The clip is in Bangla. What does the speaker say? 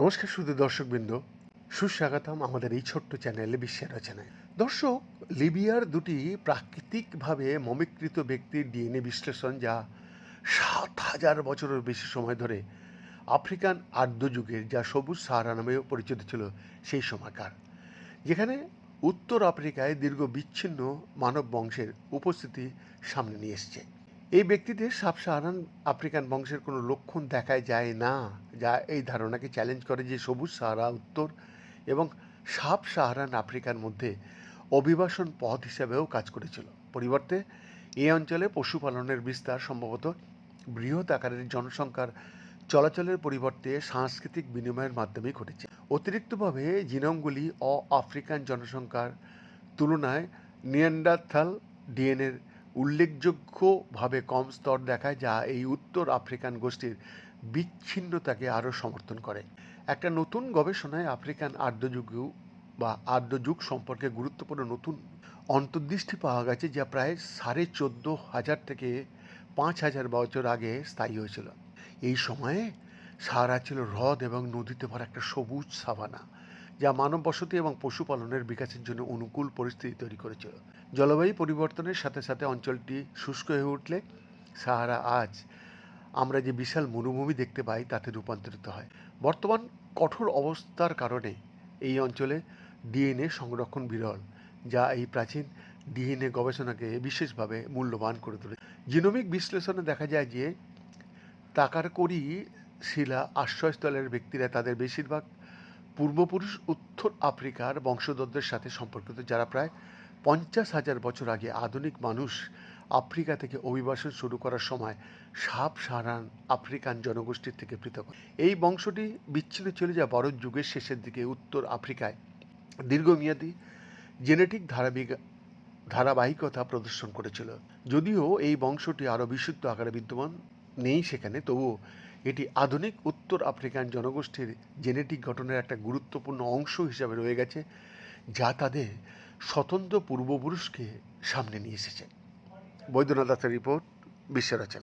নমস্কার শুধু দর্শকবৃন্দ। সুস্বাগতম আমাদের এই ছোট্ট চ্যানেলে বিশ্বের রচনায়। দর্শক, লিবিয়ার দুটি প্রাকৃতিকভাবে মমিকৃত ব্যক্তির ডিএনএ বিশ্লেষণ যা সাত হাজার বছরের বেশি সময় ধরে আফ্রিকান আর্দ্র যুগের যা সবুজ সাহারা নামেও পরিচিত ছিল সেই সময়কার, যেখানে উত্তর আফ্রিকায় দীর্ঘ বিচ্ছিন্ন মানব বংশের উপস্থিতি সামনে নিয়ে এসছে। এই ব্যক্তিদের সাব সাহারান আফ্রিকান বংশের কোনো লক্ষণ দেখায় যায় না, যা এই ধারণাকে চ্যালেঞ্জ করে যে সবুজ সাহারা উত্তর এবং সাব সাহারান আফ্রিকার মধ্যে অভিবাসন পথ হিসাবেও কাজ করেছিল। পরিবর্তে এই অঞ্চলে পশুপালনের বিস্তার সম্ভবত বৃহৎ আকারের জনসংখ্যার চলাচলের পরিবর্তে সাংস্কৃতিক বিনিময়ের মাধ্যমেই ঘটেছে। অতিরিক্তভাবে জিনোমগুলি অ আফ্রিকান জনসংখ্যার তুলনায় নিয়ান্ডারথাল ডিএনএর উল্লেখযোগ্যভাবে কম স্তর দেখায় যা এই উত্তর আফ্রিকান গোষ্ঠীর বিচ্ছিন্নতাকে আরও সমর্থন করে। একটা নতুন গবেষণায় আফ্রিকান আর্দ্রযুগ বা আর্দ্রযুগ সম্পর্কে গুরুত্বপূর্ণ নতুন অন্তর্দৃষ্টি পাওয়া গেছে যা প্রায় সাড়ে চোদ্দ হাজার থেকে পাঁচ হাজার বছর আগে স্থায়ী হয়েছিল। এই সময়ে সারা ছিল হ্রদ এবং নদীতে ভরা একটা সবুজ সাভানা। যা মানব বসতি এবং পশুপালনের বিকাশের জন্য অনুকূল পরিস্থিতি তৈরি করেছিল জলবায়ু পরিবর্তনের সাথে সাথে অঞ্চলটি শুষ্ক হয়ে উঠলে সাহারা আজ আমরা যে বিশাল মরুভূমি দেখতে পাই তাতে রূপান্তরিত হয়। বর্তমান কঠোর অবস্থার কারণে এই অঞ্চলে ডিএনএ সংরক্ষণ বিরল, যা এই প্রাচীন ডিএনএ গবেষণাকে বিশেষভাবে মূল্যবান করে তোলে। জিনোমিক বিশ্লেষণে দেখা যায় যে তাকারকরি শিলা আশ্রয়স্থলের ব্যক্তিরা তাদের বেশিরভাগ পূর্বপুরুষ উত্তর আফ্রিকার বংশধরদের সাথে সম্পর্কিত যারা প্রায় পঞ্চাশ হাজার বছর আগে আধুনিক মানুষ আফ্রিকা থেকে অভিবাসন শুরু করার সময় সাপ সারান আফ্রিকান জনগোষ্ঠীর থেকে পৃথক। এই বংশটি বিচ্ছিন্ন ছিল যা বরফ যুগের শেষের দিকে উত্তর আফ্রিকায়। দীর্ঘমেয়াদী জেনেটিক ধারাবাহিক ধারাবাহিকতা প্রদর্শন করেছিল। যদিও এই বংশটি আরও বিশুদ্ধ আকারে বিদ্যমান নেই সেখানে, তবুও এটি আধুনিক উত্তর আফ্রিকান জনগোষ্ঠীর জেনেটিক গঠনের একটা গুরুত্বপূর্ণ অংশ হিসাবে রয়ে গেছে, যা তাদের স্বতন্ত্র পূর্বপুরুষকে সামনে নিয়ে এসেছে। বৈদ্যনাথ দাসের রিপোর্ট, বিশ্বরচনা।